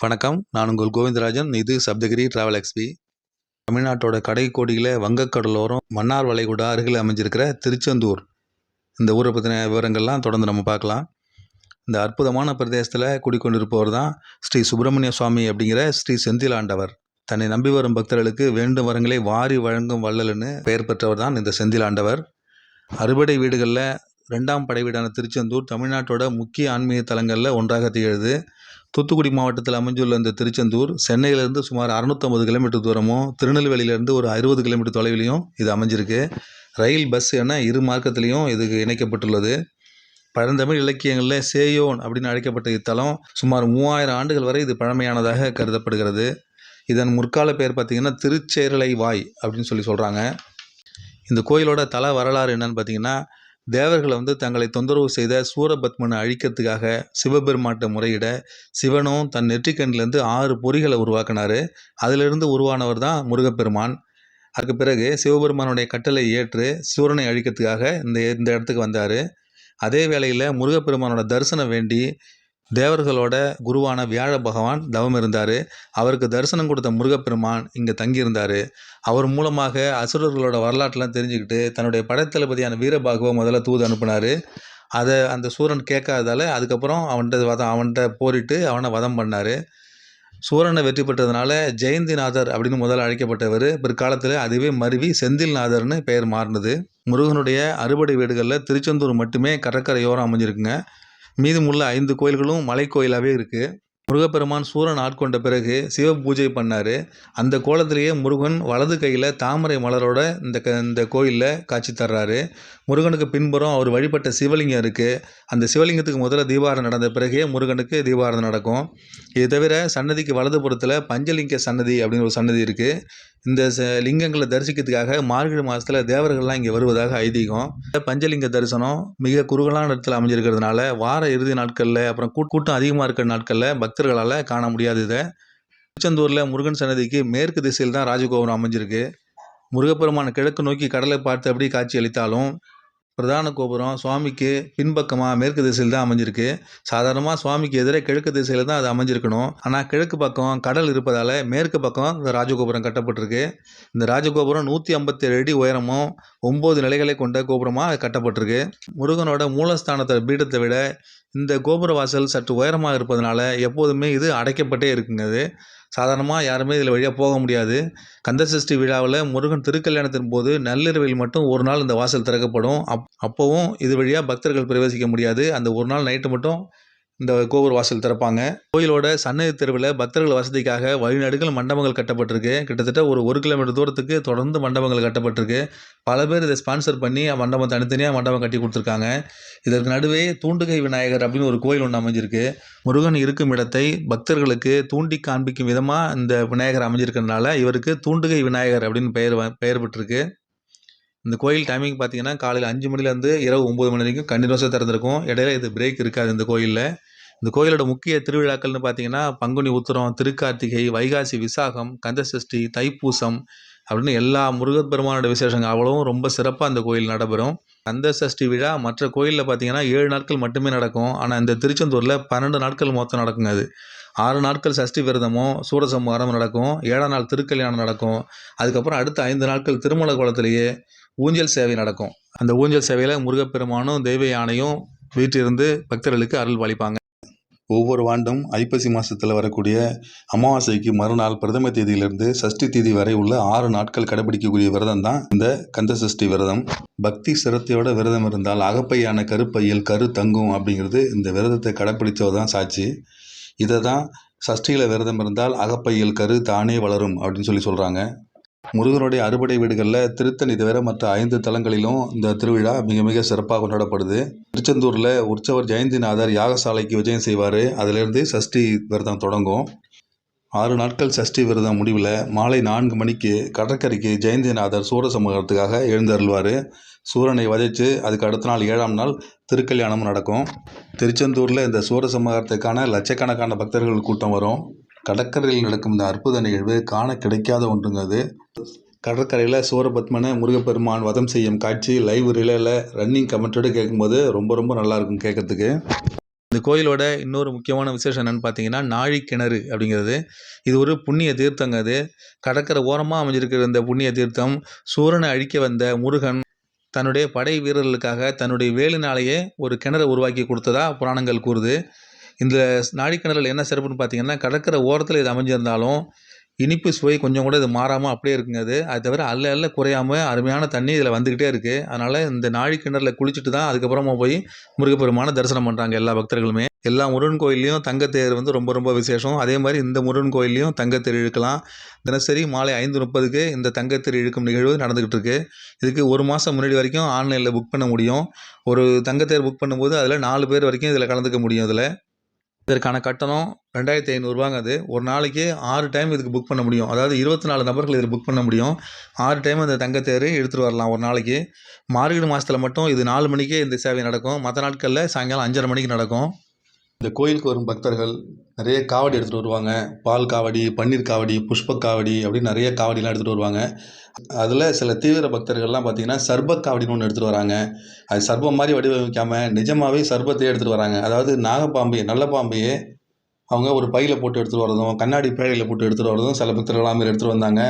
வணக்கம். நான் உங்கள் கோவிந்தராஜன். இது சப்தகிரி டிராவல் எக்ஸ்பி தமிழ்நாட்டோட கடைக்கோடியில் வங்கக்கடலோரம் மன்னார் வளைகுடா அருகில் அமைஞ்சிருக்கிற திருச்செந்தூர். இந்த ஊரை பற்றின விவரங்கள்லாம் தொடர்ந்து நம்ம பார்க்கலாம். இந்த அற்புதமான பிரதேசத்தில் குடிக்கொண்டிருப்பவர் தான் ஸ்ரீ சுப்பிரமணிய சுவாமி அப்படிங்கிற ஸ்ரீ செந்திலாண்டவர். தன்னை நம்பி வரும் பக்தர்களுக்கு வேண்டும் வரங்களை வாரி வழங்கும் வள்ளல்னு பெயர் பெற்றவர் தான் இந்த செந்திலாண்டவர். அறுபடை வீடுகளில் ரெண்டாம் படை வீடான திருச்செந்தூர் தமிழ்நாட்டோட முக்கிய ஆன்மீக தலங்களில் ஒன்றாக திகழ்து. தூத்துக்குடி மாவட்டத்தில் அமைஞ்சுள்ள இந்த திருச்செந்தூர் சென்னையிலேருந்து சுமார் அறுநூற்றம்பது கிலோமீட்டர் தூரமும் திருநெல்வேலியிலேருந்து ஒரு அறுபது கிலோமீட்டர் தொலைவிலையும் இது அமைஞ்சிருக்கு. ரயில் பஸ் என இரு மார்க்கத்திலையும் இதுக்கு இணைக்கப்பட்டுள்ளது. பழந்தமிழ் இலக்கியங்களில் சேயோன் அப்படின்னு அழைக்கப்பட்ட இத்தலம் சுமார் மூவாயிரம் ஆண்டுகள் வரை இது பழமையானதாக கருதப்படுகிறது. இதன் முற்கால பெயர் பார்த்திங்கன்னா திருச்சேரலை வாய் அப்படின்னு சொல்லி சொல்கிறாங்க இந்த கோயிலோட தல வரலாறு என்னன்னு பார்த்தீங்கன்னா தேவர்களை வந்து தங்களை தொந்தரவு செய்த சூரபத்மனை அழிக்கிறதுக்காக சிவபெருமாட்டை முறையிட சிவனும் தன் நெற்றிக்கண்ணிலேருந்து ஆறு பொறிகளை உருவாக்கினார். அதிலிருந்து உருவானவர் தான் முருகப்பெருமான். அதுக்கு பிறகு சிவபெருமானுடைய கட்டளை ஏற்று சூரனை அழிக்கிறதுக்காக இந்த இந்த இடத்துக்கு வந்தார். அதே வேளையில் முருகப்பெருமானோட தரிசனம் வேண்டி தேவர்களோட குருவான வியாழ பகவான் தவம் இருந்தார். அவருக்கு தரிசனம் கொடுத்த முருகப்பெருமான் இங்கே தங்கியிருந்தார். அவர் மூலமாக அசுரர்களோட வரலாற்றெலாம் தெரிஞ்சுக்கிட்டு தன்னுடைய படைத்தளபதியான வீரபாகுவை முதல்ல தூது அனுப்பினார். அதை அந்த சூரன் கேட்காததால் அதுக்கப்புறம் அவன்கிட்ட வதம் அவன்கிட்ட போரிட்டு அவனை வதம் பண்ணார். சூரனை வெற்றி பெற்றதுனால ஜெயந்திநாதர் அப்படின்னு முதல்ல அழைக்கப்பட்டவர். பிற்காலத்தில் அதுவே மருவி செந்தில்நாதர்னு பெயர் மாறினது. முருகனுடைய அறுபடை வீடுகளில் திருச்செந்தூர் மட்டுமே கடற்கரையோரம் அமைஞ்சிருக்குங்க. மீதமுள்ள ஐந்து கோயில்களும் மலை கோயிலாகவே இருக்குது முருகப்பெருமான் சூரன் ஆட்கொண்ட பிறகு சிவ பூஜை பண்ணார். அந்த கோலத்திலேயே முருகன் வலது கையில் தாமரை மலரோட இந்த க இந்த கோயிலில் காட்சி தர்றாரு. முருகனுக்கு பின்புறம் அவர் வழிபட்ட சிவலிங்கம் இருக்குது அந்த சிவலிங்கத்துக்கு முதல்ல தீபாரம் நடந்த பிறகே முருகனுக்கு தீபாராதனை நடக்கும். இது தவிர சன்னதிக்கு வலதுபுறத்தில் பஞ்சலிங்க சன்னதி அப்படின்னு ஒரு சன்னதி இருக்குது இந்த ச லிங்கங்களை தரிசிக்கிறதுக்காக மார்கழி மாதத்தில் தேவர்கள்லாம் இங்கே வருவதாக ஐதீகம். இந்த பஞ்சலிங்க தரிசனம் மிக குறுகலான இடத்துல அமைஞ்சிருக்கிறதுனால வார இறுதி நாட்களில் அப்புறம் கூட்டம் அதிகமாக இருக்கிற நாட்களில் பக்தர்களால் காண முடியாது இதை. திருச்செந்தூரில் முருகன் சன்னதிக்கு மேற்கு திசையில் தான் ராஜகோபுரம் அமைஞ்சிருக்கு. முருகப்பெருமான் கிழக்கு நோக்கி கடலை பார்த்து அப்படி காட்சி அளித்தாலும் பிரதான கோபுரம் சுவாமிக்கு பின்பக்கமாக மேற்கு திசையில் தான் அமைஞ்சிருக்கு. சாதாரணமாக சுவாமிக்கு எதிரே கிழக்கு திசையில் தான் அது அமைஞ்சிருக்கணும். ஆனால் கிழக்கு பக்கம் கடல் இருப்பதால் மேற்கு பக்கம் இந்த ராஜகோபுரம் கட்டப்பட்டிருக்கு. இந்த ராஜகோபுரம் நூற்றி ஐம்பத்தேழு அடி உயரமும் ஒம்பது நிலைகளை கொண்ட கோபுரமாக கட்டப்பட்டிருக்கு. முருகனோட மூலஸ்தானத்தை பீடத்தை விட இந்த கோபுர வாசல் சற்று உயரமாக இருப்பதனால எப்போதுமே இது அடைக்கப்பட்டே இருக்குங்க அது. சாதாரணமாக யாருமே இதில் வழியாக போக முடியாது. கந்தசஷ்டி விழாவில் முருகன் திருக்கல்யாணத்தின் போது நள்ளிரவில் மட்டும் ஒரு நாள் இந்த வாசல் திறக்கப்படும். அப் அப்போவும் இது வழியாக பக்தர்கள் பிரவேசிக்க முடியாது. அந்த ஒரு நாள் நைட்டு மட்டும் இந்த கோபுர வாசல் திறப்பாங்க. கோயிலோட சன்னதி தெருவில் பக்தர்கள் வசதிக்காக வழிநடுகள் மண்டபங்கள் கட்டப்பட்டிருக்கு. கிட்டத்தட்ட ஒரு ஒரு கிலோமீட்டர் தூரத்துக்கு தொடர்ந்து மண்டபங்கள் கட்டப்பட்டிருக்கு. பல பேர் இதை ஸ்பான்சர் பண்ணி மண்டபம் தனித்தனியாக மண்டபம் கட்டி கொடுத்துருக்காங்க. இதற்கு நடுவே தூண்டுகை விநாயகர் அப்படின்னு ஒரு கோயில் ஒன்று அமைஞ்சிருக்கு. முருகன் இருக்கும் இடத்தை பக்தர்களுக்கு தூண்டி காண்பிக்கும் விதமாக இந்த விநாயகர் அமைஞ்சிருக்கிறதுனால இவருக்கு தூண்டுகை விநாயகர் அப்படின்னு பெயர் வ- பெயர் பெற்றிருக்கு. இந்த கோயில் டைமிங் பார்த்தீங்கன்னா காலையில் அஞ்சு மணிலேருந்து இரவு ஒம்பது மணி வரைக்கும் கண்டினியூஸாக திறந்திருக்கும். இடையில இது பிரேக் இருக்காது இந்த கோயிலில். இந்த கோயிலோட முக்கிய திருவிழாக்கள்னு பார்த்தீங்கன்னா பங்குனி உத்திரம் திருக்கார்த்திகை வைகாசி விசாகம் கந்தசஷ்டி தைப்பூசம் அப்படின்னு எல்லா முருகப்பெருமானோட விசேஷங்கள். அவ்வளவும் ரொம்ப சிறப்பாக அந்த கோயில் நடைபெறும். கந்த சஷ்டி விழா மற்ற கோயிலில் பார்த்தீங்கன்னா ஏழு நாட்கள் மட்டுமே நடக்கும். ஆனால் இந்த திருச்செந்தூரில் பன்னெண்டு நாட்கள் மொத்தம் நடக்குங்க அது. ஆறு நாட்கள் சஷ்டி விரதமும் சூரசம்ஹாரம் நடக்கும். ஏழாம் நாள் திருக்கல்யாணம் நடக்கும். அதுக்கப்புறம் அடுத்த ஐந்து நாட்கள் திருமண குளத்திலேயே ஊஞ்சல் சேவை நடக்கும். அந்த ஊஞ்சல் சேவையில் முருகப்பெருமானும் தெய்வ யானையும் வீட்டிலிருந்து பக்தர்களுக்கு அருள் பாலிப்பாங்க. ஒவ்வொரு ஆண்டும் ஐப்பசி மாதத்தில் வரக்கூடிய அமாவாசைக்கு மறுநாள் பிரதம தேதியிலிருந்து சஷ்டி தேதி வரை உள்ள ஆறு நாட்கள் கடைபிடிக்கக்கூடிய விரதம் தான் இந்த கந்த சஷ்டி விரதம். பக்தி சிரத்தையோட விரதம் இருந்தால் அகப்பையான கருப்பையில் கரு தங்கும் அப்படிங்கிறது இந்த விரதத்தை கடைப்பிடிச்சவர் தான் சாட்சி. இதை தான் சஷ்டியில் விரதம் இருந்தால் அகப்பையில் கரு தானே வளரும் அப்படின்னு சொல்லி சொல்கிறாங்க முருகனுடைய அறுபடை வீடுகளில் திருத்தணி தவிர மற்ற ஐந்து தலங்களிலும் இந்த திருவிழா மிக மிக சிறப்பாக கொண்டாடப்படுது. திருச்செந்தூரில் உற்சவர் ஜெயந்திநாதர் யாகசாலைக்கு விஜயம் செய்வார். அதிலிருந்து சஷ்டி விரதம் தொடங்கும். ஆறு நாட்கள் சஷ்டி விரதம் முடிவில் மாலை நான்கு மணிக்கு கடற்கரைக்கு ஜெயந்திநாதர் சூரசமூகத்துக்காக எழுந்தருள்வார். சூரனை வதைச்சு அதுக்கு அடுத்த நாள் ஏழாம் நாள் திருக்கல்யாணமும் நடக்கும். திருச்செந்தூரில் இந்த சூரசமூகத்துக்கான லட்சக்கணக்கான பக்தர்கள் கூட்டம் வரும். கடற்கரையில் நடக்கும் இந்த அற்புத நிகழ்வு காண கிடைக்காத ஒன்றுங்க அது கடற்கரையில் சூரபத்மனை முருகப்பெருமான் வதம் செய்யும் காட்சி லைவ் ரிலேல ரன்னிங் கமெண்ட்டோடு கேட்கும்போது ரொம்ப ரொம்ப நல்லா இருக்கும் கேட்கறதுக்கு இந்த கோயிலோட இன்னொரு முக்கியமான விசேஷம் என்னென்னு பார்த்தீங்கன்னா நாழி கிணறு அப்படிங்கிறது. இது ஒரு புண்ணிய தீர்த்தங்க அது. கடற்கரை ஓரமாக அமைஞ்சிருக்கிற இந்த புண்ணிய தீர்த்தம் சூரனை அழிக்க வந்த முருகன் தன்னுடைய படை வீரர்களுக்காக தன்னுடைய வேலினாலேயே ஒரு கிணறு உருவாக்கி கொடுத்ததா புராணங்கள் கூறுது. இந்த நாழி என்ன சிறப்புன்னு பார்த்தீங்கன்னா கடற்கரை ஓரத்தில் இது அமைஞ்சிருந்தாலும் இனிப்பு சுவை கொஞ்சம் கூட இது மாறாமல் அப்படியே இருக்குங்க அது. அது தவிர அல்ல அல்ல குறையாமல் அருமையான தண்ணி இதில் வந்துக்கிட்டே இருக்குது அதனால் இந்த நாழி கிணறுல குளிச்சுட்டு தான் அதுக்கப்புறமா போய் முருகப்பெருமானை தரிசனம் பண்ணுறாங்க எல்லா பக்தர்களுமே. எல்லா முருகன் கோயில்லையும் தங்கத்தேர் வந்து ரொம்ப ரொம்ப விசேஷம். அதே மாதிரி இந்த முருகன் கோயில்லையும் தங்கத்தேர் இழுக்கலாம். தினசரி மாலை ஐந்து முப்பதுக்கு இந்த தங்கத்தேர் இழுக்கும் நிகழ்வு நடந்துக்கிட்டு இருக்கு. இதுக்கு ஒரு மாதம் முன்னாடி வரைக்கும் ஆன்லைனில் புக் பண்ண முடியும். ஒரு தங்கத்தேர் புக் பண்ணும்போது அதில் நாலு பேர் வரைக்கும் இதில் கலந்துக்க முடியும் இதில். இதற்கான கட்டணம் ரெண்டாயிரத்தி ஐநூறுரூவாங்க அது. ஒரு நாளைக்கு ஆறு டைம் இதுக்கு புக் பண்ண முடியும். அதாவது இருபத்தி நாலு நபர்கள் இதில் புக் பண்ண முடியும். ஆறு டைம் அந்த தங்கத்தேர் எடுத்துகிட்டு வரலாம் ஒரு நாளைக்கு. மார்கழி மாதத்தில் மட்டும் இது நாலு மணிக்கே இந்த சேவை நடக்கும். மற்ற நாட்களில் சாயங்காலம் அஞ்சரை மணிக்கு நடக்கும். இந்த கோயிலுக்கு வரும் பக்தர்கள் நிறைய காவடி எடுத்துகிட்டு வருவாங்க. பால் காவடி பன்னீர் காவடி புஷ்ப காவடி அப்படின்னு நிறைய காவடிலாம் எடுத்துகிட்டு வருவாங்க. அதில் சில தீவிர பக்தர்கள்லாம் பார்த்தீங்கன்னா சர்பத் காவடின்னு ஒன்று எடுத்துகிட்டு வராங்க. அது சர்பம் மாதிரி வடிவமைக்காமல் நிஜமாகவே சர்பத்தையே எடுத்துகிட்டு வராங்க. அதாவது நாகப்பாம்பையே நல்ல பாம்பையே அவங்க ஒரு பையில் போட்டு எடுத்துகிட்டு வரதும் கண்ணாடி பேழையில் போட்டு எடுத்துகிட்டு வரதும் சில பக்தர்கள் எடுத்துகிட்டு வந்தாங்க.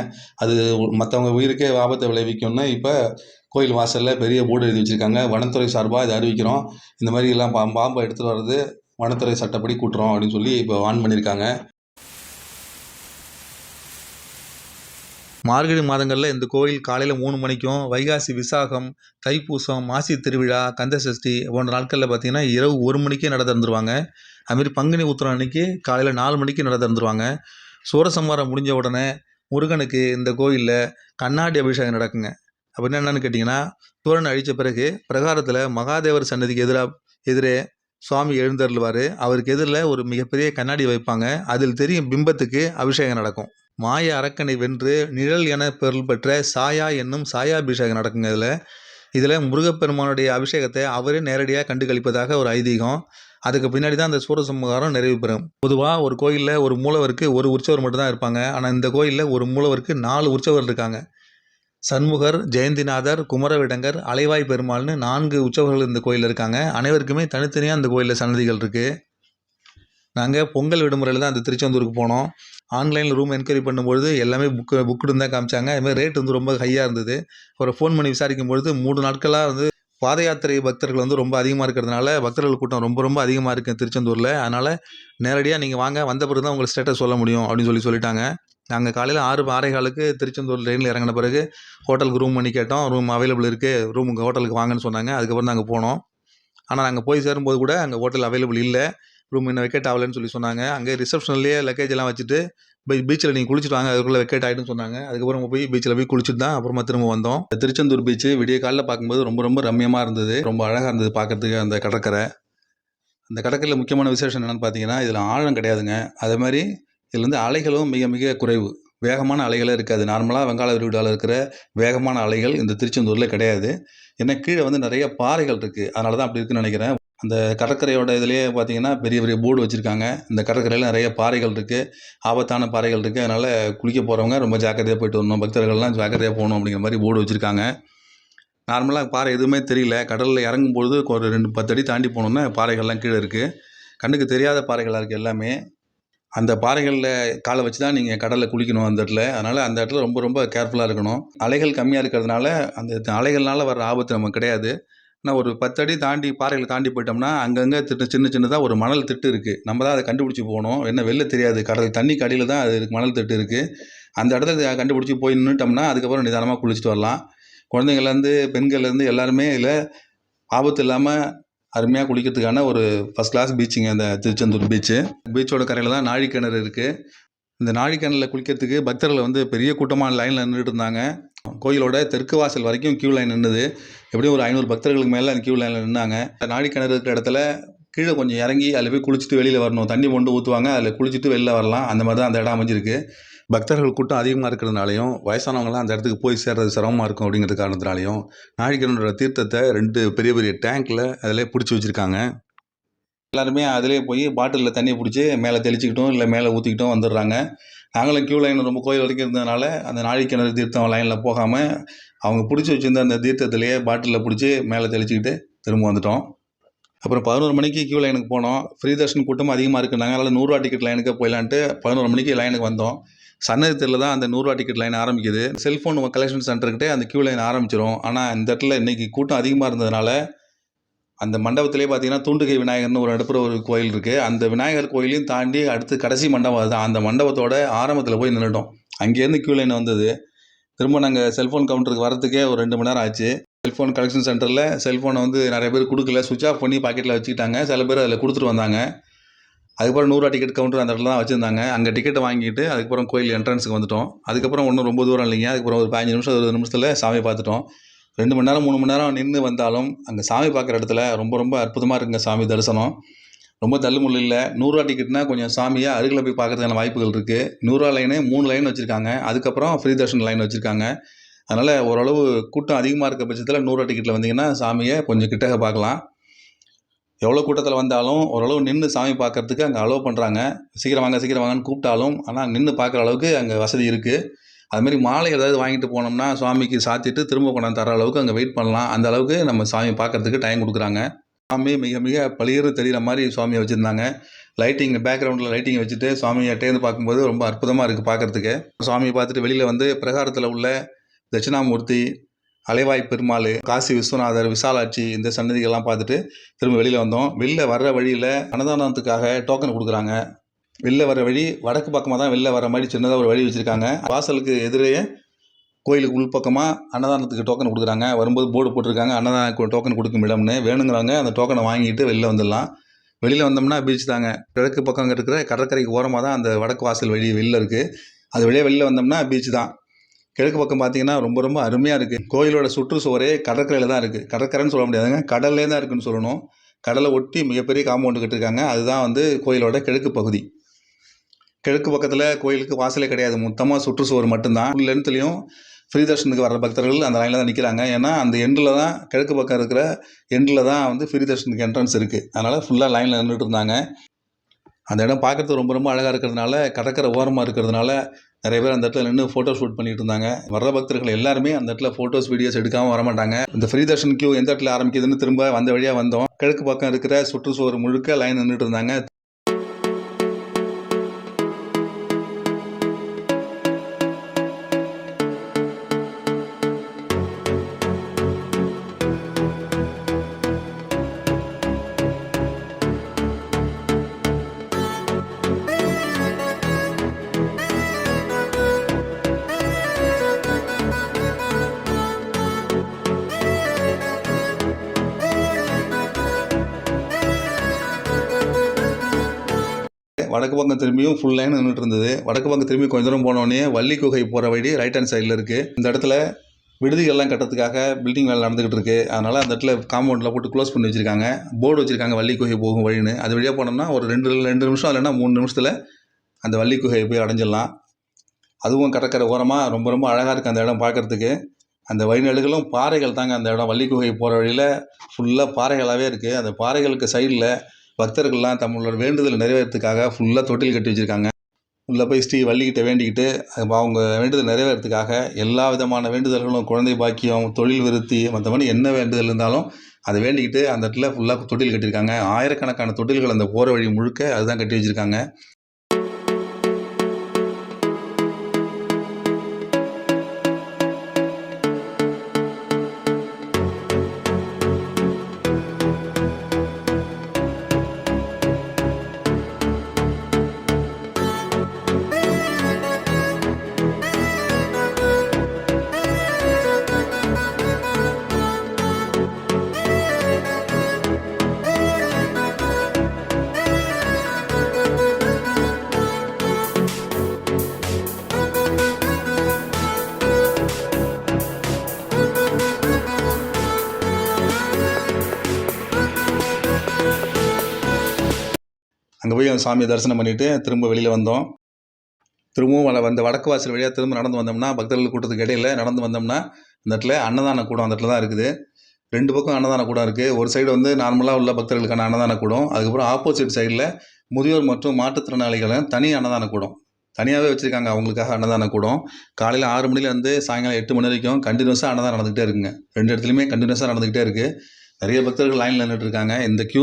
அது மற்றவங்க உயிருக்கே ஆபத்தை விளைவிக்கும்னு இப்போ கோயில் வாசலில் பெரிய போர்டு எழுதி வச்சுருக்காங்க. வனத்துறை சார்பாக இதை அறிவிக்கிறோம். இந்த மாதிரி எல்லாம் பாம்பை எடுத்துகிட்டு வர்றது வனத்துறை சட்டப்படி கூட்டுறோம் அப்படின்னு சொல்லி இப்போ ஆன் பண்ணியிருக்காங்க மார்கழி மாதங்களில் இந்த கோயில் காலையில் மூணு மணிக்கும் வைகாசி விசாகம் தைப்பூசம் மாசி திருவிழா கந்த சஷ்டி போன்ற நாட்களில் பார்த்தீங்கன்னா இரவு ஒரு மணிக்கே நட திறந்துருவாங்க அதுமாரி பங்குனி உத்திரம் அன்னைக்கு காலையில் நாலு மணிக்கு நட திறந்துருவாங்க சூரசம்ஹாரம் முடிஞ்ச உடனே முருகனுக்கு இந்த கோயிலில் கண்ணாடி அபிஷேகம் நடக்குங்க. அப்படின்னா என்னென்னு கேட்டிங்கன்னா சூரன் அழித்த பிறகு பிரகாரத்தில் மகாதேவர் சன்னதிக்கு எதிராக எதிரே சுவாமி எழுந்தருள்வார். அவருக்கு எதிரில் ஒரு மிகப்பெரிய கண்ணாடி வைப்பாங்க. அதில் தெரியும் பிம்பத்துக்கு அபிஷேகம் நடக்கும். மாய அரக்கனை வென்று நிழல் என பொருள் பெற்ற சாயா என்னும் சாயாபிஷேகம் நடக்குங்க இதில். இதில் முருகப்பெருமானுடைய அபிஷேகத்தை அவரே நேரடியாக கண்டு கழிப்பதாக ஒரு ஐதீகம். அதுக்கு பின்னாடி தான் அந்த சூரசம்ஹாரம் நிறைவு பெறும். பொதுவாக ஒரு கோயிலில் ஒரு மூலவருக்கு ஒரு உற்சவர் மட்டும்தான் இருப்பாங்க. ஆனால் இந்த கோயிலில் ஒரு மூலவருக்கு நாலு உற்சவர் இருக்காங்க. சண்முகர் ஜெயந்திநாதர் குமரவிடங்கர் அலைவாய் பெருமாள்னு நான்கு உற்சவர்கள் இந்த கோயிலில் இருக்காங்க. அனைவருக்குமே தனித்தனியாக அந்த கோயிலில் சன்னதிகள் இருக்குது நாங்கள் பொங்கல் விடுமுறையில் தான் அந்த திருச்செந்தூருக்கு போனோம். ஆன்லைனில் ரூம் என்கொயரி பண்ணும்பொழுது எல்லாமே புக்கு புக்குன்னு தான் காமிச்சாங்க. அதுமாதிரி ரேட் வந்து ரொம்ப ஹையாக இருந்தது. ஒரு ஃபோன் பண்ணி விசாரிக்கும் பொழுது மூணு நாட்களாக வந்து பாத யாத்திரை பக்தர்கள் வந்து ரொம்ப அதிகமாக இருக்கிறதுனால பக்தர்கள் கூட்டம் ரொம்ப ரொம்ப அதிகமாக இருக்குது திருச்செந்தூரில். அதனால் நேரடியாக நீங்கள் வாங்க வந்த பிறகு தான் உங்களுக்கு ஸ்டேட்டஸ் சொல்ல முடியும் அப்படின்னு சொல்லி சொல்லிட்டாங்க. நாங்கள் காலையில் ஆறு ஆறே காலுக்கு திருச்செந்தூர் ட்ரெயினில் இறங்கின பிறகு ஹோட்டலுக்கு ரூம் பண்ணி கேட்டோம். ரூம் அவைலபிள் இருக்குது ரூம் ஹோட்டலுக்கு வாங்கன்னு சொன்னாங்க. அதுக்கப்புறம் நாங்கள் போனோம். ஆனால் நாங்கள் போய் சேரும்போது கூட அங்கே ஹோட்டல் அவைலபிள் இல்லை. ரூம் இன்னும் வெக்கேட் ஆகலைன்னு சொல்லி சொன்னாங்க. அங்கே ரிசப்ஷன்லேயே லக்கேஜ் எல்லாம் வச்சுட்டு போய் பீச்சில் நீங்கள் குளிச்சுட்டு வாங்க. அதுக்குள்ளே வெக்கேட் ஆகிடுன்னு சொன்னாங்க. அதுக்கப்புறம் போய் பீச்சில் போய் குளிச்சுட்டு தான் அப்புறமா திரும்ப வந்தோம். திருச்செந்தூர் பீச்சு விடிய காலையில் பார்க்கும்போது ரொம்ப ரொம்ப ரம்யமாக இருந்தது. ரொம்ப அழகாக இருந்தது பார்க்கறதுக்கு அந்த கடற்கரை. அந்த கடற்கரையில் முக்கியமான விசேஷம் என்னென்னு பார்த்தீங்கன்னா இதில் ஆழம் கிடையாதுங்க. அதே மாதிரி இதில் வந்து அலைகளும் மிக மிக குறைவு. வேகமான அலைகளே இருக்காது. நார்மலாக வெங்காள விரிகுடாவில் இருக்கிற வேகமான அலைகள் இந்த திருச்செந்தூரில் கிடையாது. ஏன்னா கீழே வந்து நிறைய பாறைகள் இருக்குது அதனால தான் அப்படி இருக்குன்னு நினைக்கிறேன். அந்த கடற்கரையோட இதுலேயே பார்த்தீங்கன்னா பெரிய பெரிய போர்டு வச்சுருக்காங்க. இந்த கடற்கரையில் நிறைய பாறைகள் இருக்குது ஆபத்தான பாறைகள் இருக்குது அதனால் குளிக்க போகிறவங்க ரொம்ப ஜாக்கிரதையாக போயிட்டு வரணும். பக்தர்கள்லாம் ஜாக்கிரதையாக போகணும் அப்படிங்கிற மாதிரி போர்டு வச்சுருக்காங்க. நார்மலாக பாறை எதுவுமே தெரியல. கடலில் இறங்கும்பொழுது ஒரு ரெண்டு பத்து அடி தாண்டி போனோன்னா பாறைகள்லாம் கீழே இருக்குது கண்ணுக்கு தெரியாத பாறைகளாக இருக்குது எல்லாமே. அந்த பாறைகளில் காலை வச்சு தான் நீங்கள் கடலில் குளிக்கணும் அந்த இடத்துல. அதனால் அந்த இடத்துல ரொம்ப ரொம்ப கேர்ஃபுல்லாக இருக்கணும். அலைகள் கம்மியாக இருக்கிறதுனால அந்த அலைகள்னால் வர ஆபத்து நமக்கு கிடையாது. ஆனால் ஒரு பத்து அடி தாண்டி பாறைகளை தாண்டி போயிட்டோம்னா அங்கங்கே திட்டு சின்ன சின்னதாக ஒரு மணல் திட்டு இருக்குது நம்ம தான் அதை கண்டுபிடிச்சி போகணும். என்ன வெளில தெரியாது. கடல் தண்ணி அடியில் தான் அது மணல் திட்டு இருக்குது அந்த இடத்துல கண்டுபிடிச்சி போய் நின்றுட்டோம்னா அதுக்கப்புறம் நிதானமாக குளிச்சுட்டு வரலாம். குழந்தைங்கள்லேருந்து பெண்கள்லேருந்து எல்லாருமே இதில் ஆபத்து இல்லாமல் அருமையாக குளிக்கிறதுக்கான ஒரு ஃபஸ்ட் கிளாஸ் பீச்சுங்க இந்த திருச்செந்தூர் பீச்சு பீச்சோட கரையில் தான் நாழிக்கிணறு இருக்குது இந்த நாழிக்கிணறில் குளிக்கிறதுக்கு பக்தர்கள் வந்து பெரிய கூட்டமாக லைனில் நின்றுட்டு இருந்தாங்க. கோயிலோட தெற்கு வாசல் வரைக்கும் க்யூ லைன் நின்றுது எப்படியும் ஒரு ஐநூறு பக்தர்களுக்கு மேலே அந்த க்யூ லைனில் நின்னாங்க. நாழிக்கிணறு இருக்கிற இடத்துல கீழே கொஞ்சம் இறங்கி அதில் போய் குளிச்சுட்டு வெளியில் வரணும். தண்ணி கொண்டு ஊற்றுவாங்க அதில் குளிச்சுட்டு வெளில வரலாம். அந்த மாதிரி தான் அந்த இடம் அமைஞ்சிருக்கு. பக்தர்கள் கூட்டம் அதிகமாக இருக்கிறதுனாலையும் வயசானவங்களாம் அந்த இடத்துக்கு போய் சேர்றது சிரமமாக இருக்கும் அப்படிங்கிறது காரணத்தினாலையும் நாழிக்கிணறோட தீர்த்தத்தை ரெண்டு பெரிய பெரிய டேங்க்கில் அதிலே பிடிச்சி வச்சுருக்காங்க. எல்லாருமே அதிலே போய் பாட்டிலில் தண்ணியை பிடிச்சி மேலே தெளிச்சிக்கிட்டும் இல்லை மேலே ஊற்றிக்கிட்டும் வந்துடுறாங்க. நாங்களும் க்யூ லைன் ரொம்ப கோயில் வரைக்கும் இருந்ததுனால அந்த நாழிக்கிணறு தீர்த்தம் லைனில் போகாமல் அவங்க பிடிச்சி வச்சுருந்த அந்த தீர்த்தத்திலேயே பாட்டிலில் பிடிச்சி மேலே தெளிச்சிக்கிட்டு திரும்ப வந்துட்டோம். அப்புறம் பதினோரு மணிக்கு கியூ லைனுக்கு போனோம். ஃப்ரீ தர்ஷன் கூட்டம் அதிகமாக இருக்குனாங்க அதனால் நூறுரூவா டிக்கெட் லைனுக்கு போயிடலான்ட்டு பதினோரு மணிக்கு லைனுக்கு வந்தோம். சன்னதி தான் அந்த நூறுரூவா டிக்கெட் லைன் ஆரம்பிக்குது. செல்ஃபோன் கலெக்ஷன் சென்டர்கிட்டே அந்த கியூ லைன் ஆரம்பிச்சிடும் ஆனால் இந்த இடத்துல இன்றைக்கி கூட்டம் அதிகமாக இருந்ததுனால அந்த மண்டபத்திலே பார்த்தீங்கன்னா தூண்டுகை விநாயகர்னு ஒரு நடுப்புற ஒரு கோயில் இருக்குது அந்த விநாயகர் கோயிலையும் தாண்டி அடுத்து கடைசி மண்டபம் அதுதான். அந்த மண்டபத்தோட ஆரம்பத்தில் போய் நின்றுட்டோம் அங்கேருந்து க்யூ லைன் வந்தது. திரும்ப நாங்கள் செல்ஃபோன் கவுண்டருக்கு வரத்துக்கே ஒரு ரெண்டு மணி நேரம் ஆச்சு. செல்ஃபோன் கலெக்ஷன் சென்டரில் செல்ஃபோனை வந்து நிறைய பேர் கொடுக்கல. சுவிட்ச் ஆஃப் பண்ணி பாக்கெட்டில் வச்சுக்கிட்டாங்க. சில பேர் அதில் கொடுத்துட்டு வந்தாங்க. அதுக்கப்புறம் நூறுரூவா டிக்கெட் கவுண்டர் அந்த இடத்துல தான் வச்சுருந்தாங்க. அங்கே டிக்கெட்டை வாங்கிட்டு அதுக்கப்புறம் கோயில் என்ட்ரன்ஸுக்கு வந்துட்டோம். அதுக்கப்புறம் ஒன்றும் ரொம்ப தூரம் இல்லைங்க. அதுக்கப்புறம் ஒரு பதினஞ்சு நிமிஷம் இருபது நிமிஷத்தில் சாமி பார்த்துட்டோம். ரெண்டு மணி நேரம் மூணு மணி நேரம் நின்று வந்தாலும் அங்கே சாமி பார்க்குற இடத்துல ரொம்ப ரொம்ப அற்புதமாக இருக்குங்க சாமி தரிசனம். ரொம்ப தள்ளுமுள்ள இல்லை. நூறுரூவா டிக்கெட்னா கொஞ்சம் சாமியை அருகில் போய் பார்க்கறதுக்கான வாய்ப்புகள் இருக்குது நூறுரூவா லைனு மூணு லைன் வச்சுருக்காங்க. அதுக்கப்புறம் ஃப்ரீ தர்ஷன் லைன் வச்சுருக்காங்க. அதனால் ஓரளவு கூட்டம் அதிகமாக இருக்க பட்சத்தில் நூறுரூவா டிக்கெட்டில் வந்தீங்கன்னா சாமியை கொஞ்சம் கிட்டக்க பார்க்கலாம். எவ்வளோ கூட்டத்தில் வந்தாலும் ஓரளவு நின்று சாமி பார்க்குறதுக்கு அங்கே அலோவ் பண்ணுறாங்க சீக்கிரம் வாங்க சீக்கிரம் வாங்கன்னு கூப்பிட்டாலும் ஆனால் நின்று பார்க்குற அளவுக்கு அங்கே வசதி இருக்குது அதுமாரி மாலை ஏதாவது வாங்கிட்டு போனோம்னா சுவாமிக்கு சாத்திட்டு திரும்ப கொண்டாந்து தர அளவுக்கு அங்கே வெயிட் பண்ணலாம். அந்த அளவுக்கு நம்ம சாமி பார்க்கறதுக்கு டைம் கொடுக்குறாங்க. சாமி மிக மிக பளிர் தெரிகிற மாதிரி சுவாமியை வச்சுருந்தாங்க. லைட்டிங் பேக்ரவுண்டில் லைட்டிங் வச்சுட்டு சுவாமியை டேர்ந்து பார்க்கும்போது ரொம்ப அற்புதமாக இருக்குது பார்க்குறதுக்கு சுவாமியை பார்த்துட்டு வெளியில் வந்து பிரகாரத்தில் உள்ள தட்சிணாமூர்த்தி அலைவாய் பெருமாள் காசி விஸ்வநாதர் விசாலாட்சி இந்த சன்னதிகள்லாம் பார்த்துட்டு திரும்ப வெளியில் வந்தோம். வெளில வர்ற வழியில் அன்னதானத்துக்காக டோக்கன் கொடுக்குறாங்க. வெளில வர வழி வடக்கு பக்கமாக தான் வெளில வர மாதிரி சின்னதாக ஒரு வழி வச்சுருக்காங்க. வாசலுக்கு எதிரே கோயிலுக்கு உள்பக்கமாக அன்னதானத்துக்கு டோக்கன் கொடுக்குறாங்க. வரும்போது போர்டு போட்டிருக்காங்க. அன்னதான டோக்கன் கொடுக்கும் இடம்னு. வேணுங்கிறவங்க அந்த டோக்கனை வாங்கிட்டு வெளில வந்துடலாம். வெளியில் வந்தோம்னா பீச் தாங்க. கிழக்கு பக்கம் இருக்கிற கடற்கரைக்கு ஓரமாக தான் அந்த வடக்கு வாசல் வழி வெளில இருக்குது அது வழியாக வெளியில் வந்தோம்னா பீச் தான். கிழக்கு பக்கம் பார்த்தீங்கன்னா ரொம்ப ரொம்ப அருமையாக இருக்குது கோயிலோட சுற்றுச்சுவரே கடற்கரையில் தான் இருக்குது கடற்கரைன்னு சொல்ல முடியாதுங்க கடல்லே தான் இருக்குன்னு சொல்லணும். கடலை ஒட்டி மிகப்பெரிய காம்பவுண்டு கட்டிருக்காங்க. அதுதான் வந்து கோயிலோட கிழக்கு பகுதி. கிழக்கு பக்கத்தில் கோயிலுக்கு வாசலே கிடையாது. மொத்தமாக சுற்றுச்சுவர் மட்டும்தான். உள்ள இடத்துலையும் ஃப்ரீ தர்ஷனுக்கு வர பக்தர்கள் அந்த லைனில் தான் நிற்கிறாங்க ஏன்னா அந்த எண்டில் தான் கிழக்கு பக்கம் இருக்கிற எண்டில் தான் வந்து ஃப்ரீ தர்ஷனுக்கு என்ட்ரன்ஸ் இருக்குது அதனால் ஃபுல்லாக லைனில் நின்றுட்டு இருந்தாங்க. அந்த இடம் பார்க்குறது ரொம்ப ரொம்ப அழகாக இருக்கிறதுனால கடற்கரை ஓரமாக இருக்கிறதுனால நிறைய பேர் அந்த இடத்துல நின்று ஃபோட்டோ ஷூட் பண்ணிட்டு இருந்தாங்க வர்ற பக்தர்கள் எல்லாருமே அந்த இடத்துல ஃபோட்டோஸ் வீடியோஸ் எடுக்காமல் வர மாட்டாங்க இந்த ஃப்ரீ தர்ஷன் கியூ எந்த இடத்துல ஆரம்பிக்குதுன்னு திரும்ப வந்த வழியாக வந்தோம். கிழக்கு பக்கம் இருக்கிற சுற்றுச்சுவர் முழுக்க லைன் நின்றுட்டு இருந்தாங்க. வடக்கு பக்கம் திரும்பியும் ஃபுல் லைன் நின்றுட்டு இருந்தது வடக்கு பக்கம் திரும்பி கொஞ்ச தூரம் போனோடனே வள்ளி குகை போகிற வழி ரைட் ஹேண்ட் சைடில் இருக்குது இந்த இடத்துல விடுதிகள்லாம் கட்டுறதுக்காக பில்டிங் வேலை நடந்துகிட்டு இருக்கு. அதனால் அந்த இடத்துல காம்பவுண்டில் போட்டு க்ளோஸ் பண்ணி வச்சுருக்காங்க. போர்டு வச்சுருக்காங்க வள்ளி குகை போகும் வழின்னு. அது வழியாக போனோம்னா ஒரு ரெண்டு ரெண்டு நிமிஷம் இல்லைன்னா மூணு நிமிஷத்தில் அந்த வள்ளி குகையை போய் அடைஞ்சிடலாம். அதுவும் கடற்கரை ஓரமாக ரொம்ப ரொம்ப அழகாக இருக்குது அந்த இடம் பார்க்குறதுக்கு. அந்த வழிநடுகளும் பாறைகள் தாங்க அந்த இடம். வள்ளி குகை போகிற வழியில் ஃபுல்லாக பாறைகளாகவே இருக்குது அந்த பாறைகளுக்கு சைடில் பக்தர்கள்லாம் தங்களோட வேண்டுதல் நிறைவேறதுக்காக ஃபுல்லாக தொட்டில் கட்டி வச்சுருக்காங்க. உள்ளே போய் ஸ்ரீ வள்ளிக்கிட்ட வேண்டிக்கிட்டு அவங்க வேண்டுதல் நிறைவேறதுக்காக எல்லா விதமான வேண்டுதல்களும் குழந்தை பாக்கியம் தொழில் விருத்தி மற்றபடி என்ன வேண்டுதல் இருந்தாலும் அதை வேண்டிக்கிட்டு அந்த இடத்துல ஃபுல்லாக தொட்டில் கட்டியிருக்காங்க. ஆயிரக்கணக்கான தொட்டில்கள் அந்த போகிற வழி முழுக்க அதுதான் கட்டி வச்சுருக்காங்க. அங்கே போய் அந்த சாமியை தரிசனம் பண்ணிவிட்டு திரும்ப வெளியில் வந்தோம். திரும்பவும் வ- வந்த வடக்கு வாசல் வழியாக திரும்ப நடந்து வந்தோம்னா பக்தர்கள் கூட்டத்துக்கு இடையில் நடந்து வந்தோம்னா இந்த இடத்துல அன்னதான கூடம் அந்த இடத்துல தான் இருக்குது. ரெண்டு பக்கம் அன்னதான கூடம் இருக்குது ஒரு சைடு வந்து நார்மலாக உள்ள பக்தர்களுக்கான அன்னதான கூடம். அதுக்கப்புறம் ஆப்போசிட் சைடில் முதியோர் மற்றும் மாற்றுத்திறனாளிகளும் தனி அன்னதான கூடம். தனியாகவே வச்சுருக்காங்க அவங்களுக்காக அன்னதான கூடம். காலையில் ஆறு மணிலேருந்து சாயங்காலம் எட்டு மணி வரைக்கும் கண்டினியூஸாக அன்னதானம் நடந்துக்கிட்டே இருக்குங்க. ரெண்டு இடத்துலையுமே கண்டினியூஸாக நடந்துக்கிட்டே இருக்குது நிறைய பக்தர்கள் லைனில் நின்றுட்டு இருக்காங்க இந்த க்யூ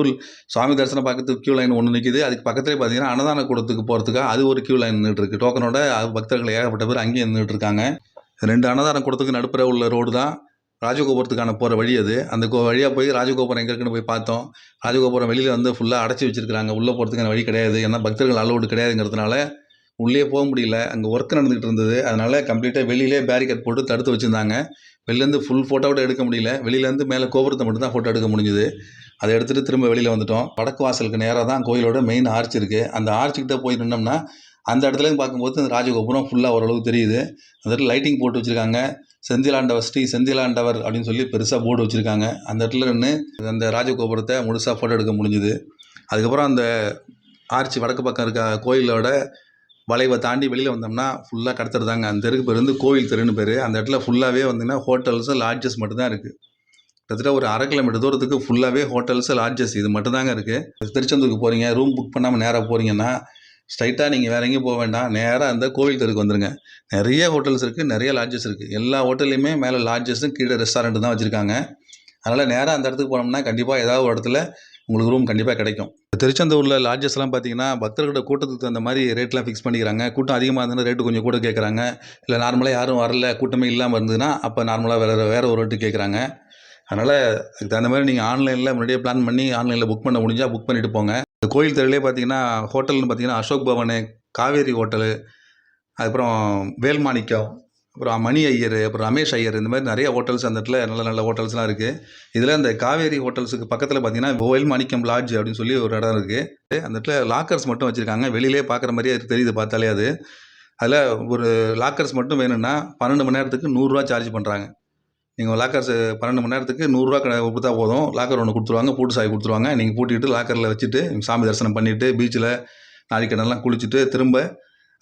சுவாமி தரிசனம் பார்க்கறதுக்கு க்யூ லைன் ஒன்று நிற்கிது அதுக்கு பக்கத்துலேயே பார்த்தீங்கன்னா அன்னதான கூடத்துக்கு போகிறதுக்காக அது ஒரு க்யூ லைன் நின்றுட்டு டோக்கனோட பக்தர்கள் ஏகப்பட்ட பேர் அங்கேயே நின்றுட்டு இருக்காங்க ரெண்டு அன்னதான கூடத்துக்கு நடுப்புற உள்ள ரோடு தான் ராஜகோபுரத்துக்கான போகிற வழி அது. அந்த கோ வழியாக போய் ராஜகோபுரம் எங்கே இருக்குன்னு போய் பார்த்தோம். ராஜகோபுரம் வெளியில் வந்து ஃபுல்லாக அடைச்சி வச்சிருக்காங்க உள்ளே போகிறதுக்கான வழி கிடையாது. ஏன்னா பக்தர்கள் அலோடு கிடையாதுங்கிறதுனால உள்ளே போக முடியல. அங்கே ஒர்க் நடந்துகிட்டு இருந்தது. அதனால் கம்ப்ளீட்டாக வெளியிலே பேரிகேட் போட்டு தடுத்து வச்சுருந்தாங்க. வெளிலேருந்து ஃபுல் ஃபோட்டோ கூட எடுக்க முடியல. வெளியிலேருந்து மேலே கோபுரத்தை மட்டும் தான் ஃபோட்டோ எடுக்க முடிஞ்சுது. அதை எடுத்துகிட்டு திரும்ப வெளியில் வந்துட்டோம். வடக்கு வாசலுக்கு நேராக தான் கோயிலோட மெயின் ஆர்ச் இருக்குது அந்த ஆர்ச்சுக்கிட்ட போய் நின்னோம்னா அந்த இடத்துலையும் பார்க்கும்போது அந்த ராஜகோபுரம் ஃபுல்லாக ஓரளவு தெரியுது. அந்த இடத்துல லைட்டிங் போட்டு வச்சுருக்காங்க. செந்திலாண்டவர் ஸ்ரீ செந்திலாண்டவர் அப்படின்னு சொல்லி பெருசாக போர்டு வச்சுருக்காங்க. அந்த இடத்துல நின்று அந்த ராஜகோபுரத்தை முழுசாக ஃபோட்டோ எடுக்க முடிஞ்சுது. அதுக்கப்புறம் அந்த ஆர்ச்சி வடக்கு பக்கம் இருக்க கோயிலோட வளைவை தாண்டி வெளியில் வந்தோம்னா ஃபுல்லாக கடத்தர் தாங்க. அந்த தெருக்கு பேர் வந்து கோவில் தெருன்னு பேர். அந்த இடத்துல ஃபுல்லாகவே வந்தீங்கன்னா ஹோட்டல்ஸு லாட்ஜஸ் மட்டும்தான் இருக்குது கிட்டத்தட்ட ஒரு அரை கிலோமீட்டர் தூரத்துக்கு ஃபுல்லாகவே ஹோட்டல்ஸ் லாட்ஜஸ் இது மட்டும்தாங்க இருக்குது திருச்செந்தூருக்கு போகிறீங்க ரூம் புக் பண்ணாமல் நேராக போகிறீங்கன்னா ஸ்ட்ரைட்டாக நீங்கள் வேற எங்கேயும் போக வேண்டாம். நேராக அந்த கோவில் தெருக்கு வந்துருங்க. நிறைய ஹோட்டல்ஸ் இருக்குது நிறைய லாட்ஜஸ் இருக்குது எல்லா ஹோட்டல்லையுமே மேலே லாட்ஜஸும் கீழே ரெஸ்டாரண்ட்டு தான் வச்சுருக்காங்க. அதனால் நேராக அந்த இடத்துக்கு போனோம்னா கண்டிப்பாக ஏதாவது ஒரு இடத்துல உங்களுக்கு ரூம் கண்டிப்பாக கிடைக்கும். திருச்செந்தூரில் லாட்ஜஸ்லாம் பார்த்தீங்கன்னா பக்தர்களோட கூட்டத்துக்கு தகுந்த மாதிரி ரேட்லாம் ஃபிக்ஸ் பண்ணிக்கிறாங்க. கூட்டம் அதிகமாக இருந்ததுன்னா ரேட்டு கொஞ்சம் கூட கேட்குறாங்க இல்லை நார்மலாக யாரும் வரல கூட்டமே இல்லாமல் இருந்ததுன்னா அப்போ நார்மலாக வேறு வேறு ஒரு ரேட்டு கேட்குறாங்க அதனால் அதுக்கு தகுந்த மாதிரி நீங்கள் ஆன்லைனில் முன்னாடியே பிளான் பண்ணி ஆன்லைனில் புக் பண்ண முடிஞ்சால் புக் பண்ணிட்டு போங்க. இந்த கோயில் தெருவிலே பார்த்தீங்கன்னா ஹோட்டல்னு பார்த்தீங்கன்னா அசோக் பவனு காவேரி ஹோட்டலு அதுக்கப்புறம் வேல்மாணிக்கம் அப்புறம் மணி ஐயர் அப்புறம் ரமேஷ் ஐயர் இந்த மாதிரி நிறைய ஹோட்டல்ஸ் அந்த இடத்துல நல்ல நல்ல ஹோட்டல்ஸ்லாம் இருக்குது இதில் இந்த காவேரி ஹோட்டல்ஸுக்கு பக்கத்தில் பார்த்தீங்கன்னா ஓயில் மாணிக்கம் லாட்ஜ் அப்படின்னு சொல்லி ஒரு இடம் இருக்குது அந்த இடத்துல லாக்கர்ஸ் மட்டும் வச்சுருக்காங்க. வெளியிலே பார்க்குற மாதிரியே தெரியுது பார்த்தாலே அது. அதில் ஒரு லாக்கர்ஸ் மட்டும் வேணும்னா பன்னெண்டு மணி நேரத்துக்கு நூறுரூவா சார்ஜ் பண்ணுறாங்க நீங்கள் லாக்கர்ஸ் பன்னெண்டு மணி நேரத்துக்கு நூறுரூவா கடை கொடுத்தா போதும். லாக்கர் ஒன்று கொடுத்துருவாங்க பூட்டு சாய் கொடுத்துருவாங்க. நீங்கள் பூட்டிட்டு லாக்கரில் வச்சுட்டு சாமி தரிசனம் பண்ணிவிட்டு பீச்சில் நாளைக்கிடலாம் குளிச்சுட்டு திரும்ப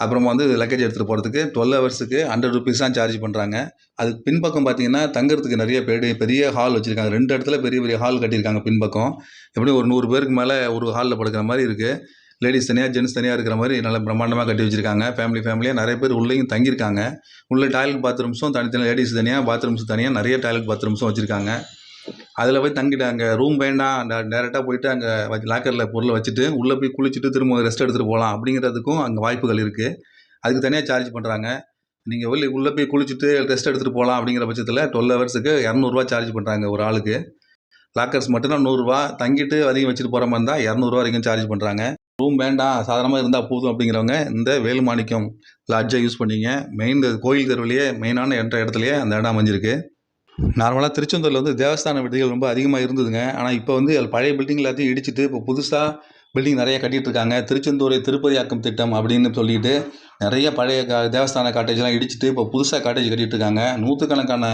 அப்புறமா வந்து லக்கேஜ் எடுத்துகிட்டு போகிறதுக்கு டுவெல் ஹவர்ஸுக்கு ஹண்ட்ரட் ருபீஸ் தான் சார்ஜ் பண்ணுறாங்க அதுக்கு பின்பக்கம் பார்த்தீங்கன்னா தங்குறதுக்கு நிறைய பெரிய பெரிய ஹால் வச்சுருக்காங்க. ரெண்டு இடத்துல பெரிய பெரிய ஹால் கட்டியிருக்காங்க பின்பக்கம். எப்படியும் ஒரு நூறு பேருக்கு மேலே ஒரு ஹாலில் படுக்கிற மாதிரி இருக்குது லேடிஸ் தனியாக ஜென்ஸ் தனியாக இருக்கிற மாதிரி நல்ல பிரம்மாண்டமாக கட்டி வச்சுருக்காங்க. ஃபேமிலி ஃபேமிலியாக நிறைய பேர் உள்ளேயும் தங்கியிருக்காங்க. உள்ளே டாய்லெட் பாத்ரூம்ஸும் தனித்தனி லேடிஸ் தனியாக பாத்ரூம்ஸ் தனியாக நிறைய டாய்லெட் பாத்ரூம்ஸும் வச்சுருக்காங்க. அதில் போய் தங்கிட்டு அங்கே ரூம் வேண்டாம். டேரெக்டாக போயிட்டு அங்கே லாக்கரில் பொருளை வச்சுட்டு உள்ளே போய் குளிச்சுட்டு திரும்ப ரெஸ்ட் எடுத்துகிட்டு போகலாம் அப்படிங்கிறதுக்கும் அங்கே வாய்ப்புகள் இருக்குது அதுக்கு தனியாக சார்ஜ் பண்ணுறாங்க நீங்கள் வெளியே உள்ளே போய் குளிச்சுட்டு ரெஸ்ட் எடுத்துகிட்டு போகலாம் அப்படிங்கிற பட்சத்தில் டுவெல் ஹவர்ஸுக்கு இரநூறுவா சார்ஜ் பண்ணுறாங்க ஒரு ஆளுக்கு. லாக்கர்ஸ் மட்டும்தான் நூறுரூவா தங்கிட்டு அதிகம் வச்சுட்டு போகிற மாதிரி இருந்தால் இரநூறுவா வரைக்கும் சார்ஜ் பண்ணுறாங்க ரூம் வேண்டாம் சாதாரணமாக இருந்தால் போதும் அப்படிங்கிறவங்க இந்த வேலுமாணிக்கம் லாட்ஜை யூஸ் பண்ணிங்க. மெயின் கோயில் தெருவிலேயே மெயினான என்ற இடத்துலையே அந்த இடம் அமைஞ்சிருக்கு. நார்மலாக திருச்செந்தூரில் வந்து தேவஸ்தான விடுதிகள் ரொம்ப அதிகமாக இருந்ததுங்க. ஆனால் இப்போ வந்து அதில் பழைய பில்டிங் எல்லாத்தையும் இடிச்சிட்டு இப்போ புதுசாக பில்டிங் நிறைய கட்டிகிட்டு இருக்காங்க திருச்செந்தூரை திருப்பதியாக்கம் திட்டம் அப்படின்னு சொல்லிட்டு நிறைய பழைய கா தேவஸ்தான காட்டேஜ்லாம் இடிச்சிட்டு இப்போ புதுசாக காட்டேஜ் கட்டிகிட்டு இருக்காங்க நூற்றுக்கணக்கான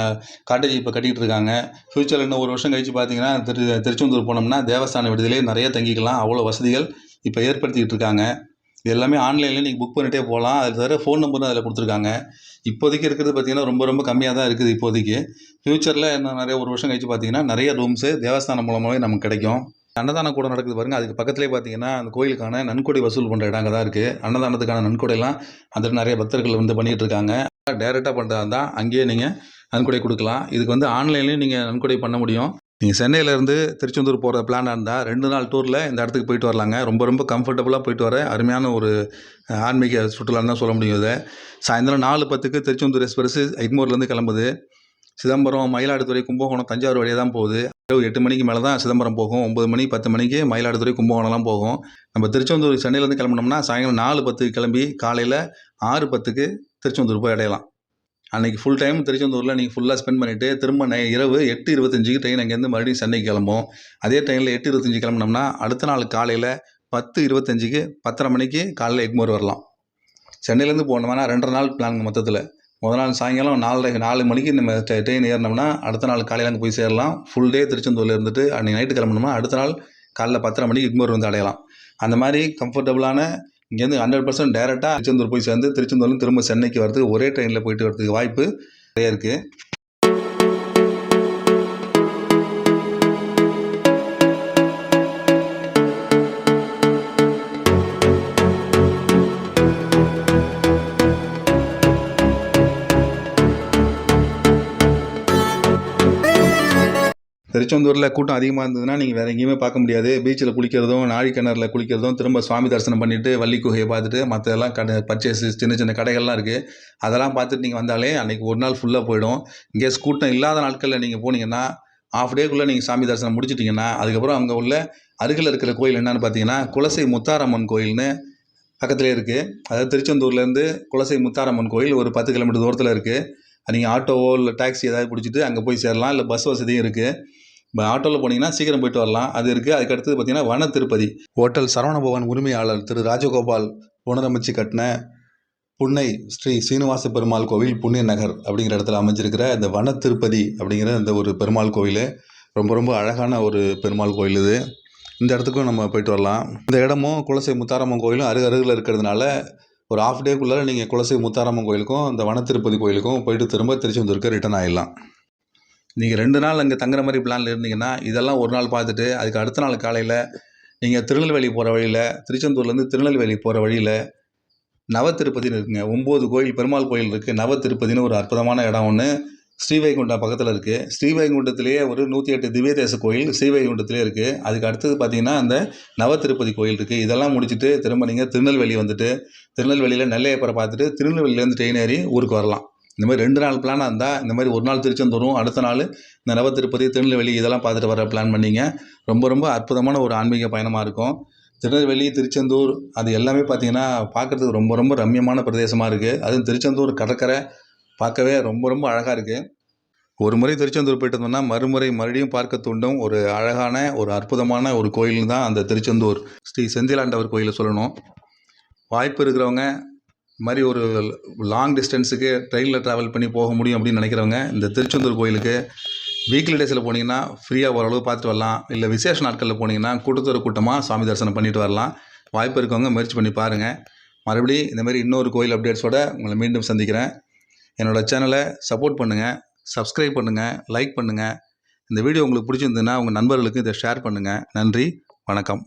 காட்டேஜ் இப்போ கட்டிகிட்டு இருக்காங்க ஃப்யூச்சரில் இன்னும் ஒரு வருஷம் கழித்து பார்த்தீங்கன்னா திரு திருச்செந்தூர் போனோம்னா தேவஸ்தான விடுதியிலே நிறைய தங்கிக்கலாம். அவ்வளோ வசதிகள் இப்போ ஏற்படுத்திக்கிட்டு இருக்காங்க. இது எல்லாமே ஆன்லைனில் நீங்கள் புக் பண்ணிகிட்டே போகலாம். அது தவிர ஃபோன் நம்பரும் அதில் கொடுத்துருக்காங்க. இப்போதைக்கு இருக்கிறது பார்த்திங்கன்னா ரொம்ப ரொம்ப கம்மியாக தான் இருக்குது இப்போதைக்கு. ஃப்யூச்சரில் இன்னும் நிறைய ஒரு வருஷம் கழிச்சு பார்த்தீங்கன்னா நிறைய ரூம்ஸு தேவஸ்தானம் மூலமாகவே நமக்கு கிடைக்கும். அன்னதானம் கூட நடக்குது பாருங்கள் அதுக்கு பக்கத்துலேயே பார்த்தீங்கன்னா அந்த கோயிலுக்கான நன்கொடை வசூல் பண்ணுற இடங்க தான் இருக்குது அன்னதானத்துக்கான நன்கொடையெல்லாம் அந்த நிறைய பக்தர்கள் வந்து பண்ணிகிட்டு இருக்காங்க. டேரெக்டாக பண்ணுறதா இருந்தால் அங்கேயே நீங்கள் நன்கொடை கொடுக்கலாம். இதுக்கு வந்து ஆன்லைன்லேயும் நீங்கள் நன்கொடை பண்ண முடியும். நீங்கள் சென்னையிலேருந்து திருச்செந்தூர் போகிற பிளானாக இருந்தால் ரெண்டு நாள் டூரில் இந்த இடத்துக்கு போயிட்டு வரலாங்க. ரொம்ப ரொம்ப கம்ஃபர்டபுளாக போயிட்டு வர அருமையான ஒரு ஆன்மீக சுற்றுலான்னு தான் சொல்ல முடியும் இதை. சாயந்தரம் நாலு பத்துக்கு திருச்செந்தூர் எக்ஸ்பிரஸ் எக்மோர்லேருந்து கிளம்புது. சிதம்பரம் மயிலாடுதுறை கும்பகோணம் தஞ்சாவூர் வழியாக தான் போகுது. இரவு எட்டு மணிக்கு மேலே தான் சிதம்பரம் போகும். ஒம்பது மணி பத்து மணிக்கு மயிலாடுதுறை கும்பகோணம்லாம் போகும். நம்ம திருச்செந்தூர் சென்னையிலேருந்து கிளம்பினோம்னா சாயங்காலம் நாலு பத்துக்கு கிளம்பி காலையில் ஆறு பத்துக்கு திருச்செந்தூர் போய் அடையலாம். அன்றைக்கி ஃபுல் டைம் திருச்செந்தூரில் நீங்கள் ஃபுல்லாக ஸ்பெண்ட் பண்ணிவிட்டு திரும்ப நை இரவு எட்டு இருபத்தஞ்சுக்கு ட்ரெயின் அங்கேருந்து மறுபடியும் சென்னைக்கு கிளம்பும் அதே ட்ரெயினில் எட்டு இருபத்தஞ்சி கிளம்புனோம்னா அடுத்த நாள் காலையில் பத்து இருபத்தஞ்சிக்கு பத்தரை மணிக்கு காலையில் எக்மோர் வரலாம். சென்னையிலேருந்து போனோம்னா ரெண்டரை நாள் பிளான் மொத்தத்தில். முதல் நாள் சாயங்காலம் நாலரை நாலு மணிக்கு நம்ம ட்ரெயின் ஏறினோம்னா அடுத்த நாள் காலையில் அங்கே போய் சேரலாம். ஃபுல் டே திருச்செந்தூரில் இருந்துட்டு அன்றைக்கி நைட்டு கிளம்பணும்னா அடுத்த நாள் காலைல பத்தரை மணிக்கு எக்மோர் வந்து அடையலாம் அந்த மாதிரி கம்ஃபர்டபுளான இங்கேருந்து ஹண்ட்ரட் பர்சன்ட் டேரெக்டாக திருச்செந்தூர் போய் சேர்ந்து திருச்செந்தூர்லேருந்து திரும்ப சென்னைக்கு வரதுக்கு ஒரே ட்ரெயினில் போயிட்டு வரதுக்கு வாய்ப்பு நிறைய இருக்குது திருச்செந்தூரில் கூட்டம் அதிகமாக இருந்ததுன்னா நீங்கள் வேறு எங்கேயுமே பார்க்க முடியாது. பீச்சில் குளிக்கிறதும் நாழி கிணறுல குளிக்கிறதும் திரும்ப சுவாமி தரிசனம் பண்ணிவிட்டு வள்ளி குகையை பார்த்துட்டு மற்றெல்லாம் கடை பர்ச்சேஸ் சின்ன சின்ன கடைகள்லாம் இருக்குது அதெல்லாம் பார்த்துட்டு நீங்கள் வந்தாலே அன்றைக்கி ஒரு நாள் ஃபுல்லாக போயிடும். இங்கே கூட்டம் இல்லாத நாட்களில் நீங்கள் போனீங்கன்னா ஆஃப் டேக்குள்ளே நீங்கள் சாமி தரிசனம் முடிச்சிட்டிங்கன்னா அதுக்கப்புறம் அங்கே உள்ள அருகில் இருக்கிற கோயில் என்னென்னு பார்த்தீங்கன்னா குலசை முத்தாரம்மன் கோயில்னு பக்கத்துலேயே இருக்குது அதாவது திருச்செந்தூர்லேருந்து குலசை முத்தாரம்மன் கோயில் ஒரு பத்து கிலோமீட்டர் தூரத்தில் இருக்குது நீங்கள் ஆட்டோவோ இல்லை டாக்ஸி ஏதாவது பிடிச்சிட்டு அங்கே போய் சேரலாம். இல்லை பஸ் வசதியும் இருக்குது ஆட்டோவில் போனீங்கன்னா சீக்கிரம் போயிட்டு வரலாம். அது இருக்குது அதுக்கு அடுத்தது பார்த்தீங்கன்னா வன திருப்பதி. ஹோட்டல் சரவணபவன் உரிமையாளர் திரு ராஜகோபால் புனரமைச்சு கட்டின புன்னை ஸ்ரீ சீனிவாச பெருமாள் கோவில் புண்ணிய நகர் அப்படிங்கிற இடத்துல அமைஞ்சிருக்கிற இந்த வன திருப்பதி அப்படிங்கிற இந்த ஒரு பெருமாள் கோவில் ரொம்ப ரொம்ப அழகான ஒரு பெருமாள் கோயில் இது. இந்த இடத்துக்கும் நம்ம போயிட்டு வரலாம். இந்த இடமும் குலசை முத்தாரம்மன் கோயிலும் அருக அருகில் இருக்கிறதுனால ஒரு ஆஃப் டேக்குள்ளே நீங்கள் குலசை முத்தாரம்மன் கோயிலுக்கும் இந்த வன திருப்பதி கோயிலுக்கும் போயிட்டு திரும்ப திருச்செந்தூருக்கு ரிட்டர்ன் ஆகிடலாம் நீங்கள் ரெண்டு நாள் அங்கே தங்குற மாதிரி பிளானில் இருந்தீங்கன்னா இதெல்லாம் ஒரு நாள் பார்த்துட்டு அதுக்கு அடுத்த நாள் காலையில் நீங்கள் திருநெல்வேலி போகிற வழியில் திருச்செந்தூர்லேருந்து திருநெல்வேலி போகிற வழியில் நவ திருப்பதின்னு இருக்குங்க. ஒம்பது கோயில் பெருமாள் கோயில் இருக்குது நவ திருப்பதின்னு ஒரு அற்புதமான இடம் ஒன்று ஸ்ரீவைகுண்டம் பக்கத்தில் இருக்குது ஸ்ரீவைகுண்டத்திலேயே ஒரு நூற்றி எட்டு திவ்ய தேச கோயில் ஸ்ரீவைகுண்டத்திலே இருக்குது அதுக்கு அடுத்தது பார்த்தீங்கன்னா அந்த நவ திருப்பதி கோயில் இருக்குது இதெல்லாம் முடிச்சுட்டு திரும்ப நீங்கள் திருநெல்வேலி வந்துட்டு திருநெல்வேலியில் நெல்லையப்பரை பார்த்துட்டு திருநெல்வேலியிலேருந்து ட்ரெயின் ஏறி ஊருக்கு வரலாம். இந்த மாதிரி ரெண்டு நாள் பிளானாக இருந்தால் இந்த மாதிரி ஒரு நாள் திருச்செந்தூரும் அடுத்த நாள் இந்த நவ திருப்பதி திருநெல்வேலி இதெல்லாம் பார்த்துட்டு வர பிளான் பண்ணிங்க. ரொம்ப ரொம்ப அற்புதமான ஒரு ஆன்மீக பயணமாக இருக்கும். திருநெல்வேலி திருச்செந்தூர் அது எல்லாமே பார்த்தீங்கன்னா பார்க்குறதுக்கு ரொம்ப ரொம்ப ரம்மியமான பிரதேசமாக இருக்குது அதுவும் திருச்செந்தூர் கடற்கரை பார்க்கவே ரொம்ப ரொம்ப அழகாக இருக்குது ஒரு முறை திருச்செந்தூர் போயிட்டு வந்தோம்னா மறுமுறை மறுபடியும் பார்க்க தூண்டும் ஒரு அழகான ஒரு அற்புதமான ஒரு கோயில் தான் அந்த திருச்செந்தூர் ஸ்ரீ செந்திலாண்டவர் கோயிலை சொல்லணும். வாய்ப்பு இருக்கிறவங்க இது மாதிரி ஒரு லாங் டிஸ்டன்ஸுக்கு ட்ரெயினில் ட்ராவல் பண்ணி போக முடியும் அப்படின்னு நினைக்கிறவங்க இந்த திருச்செந்தூர் கோயிலுக்கு வீக்லி டேஸில் போனீங்கன்னா ஃப்ரீயாக ஓரளவு பார்த்துட்டு வரலாம். இல்லை விசேஷ நாட்களில் போனீங்கன்னா கூட்டத்தொரு கூட்டமாக சாமி தரிசனம் பண்ணிட்டு வரலாம். வாய்ப்பு இருக்கவங்க முயற்சி பண்ணி பாருங்கள் மறுபடியும் இந்த மாதிரி இன்னொரு கோயில் அப்டேட்ஸோடு உங்களை மீண்டும் சந்திக்கிறேன். என்னோடய சேனலை சப்போர்ட் பண்ணுங்கள் சப்ஸ்கிரைப் பண்ணுங்கள் லைக் பண்ணுங்கள் இந்த வீடியோ உங்களுக்கு பிடிச்சிருந்ததுன்னா உங்கள் நண்பர்களுக்கு இதை ஷேர் பண்ணுங்கள் நன்றி வணக்கம்.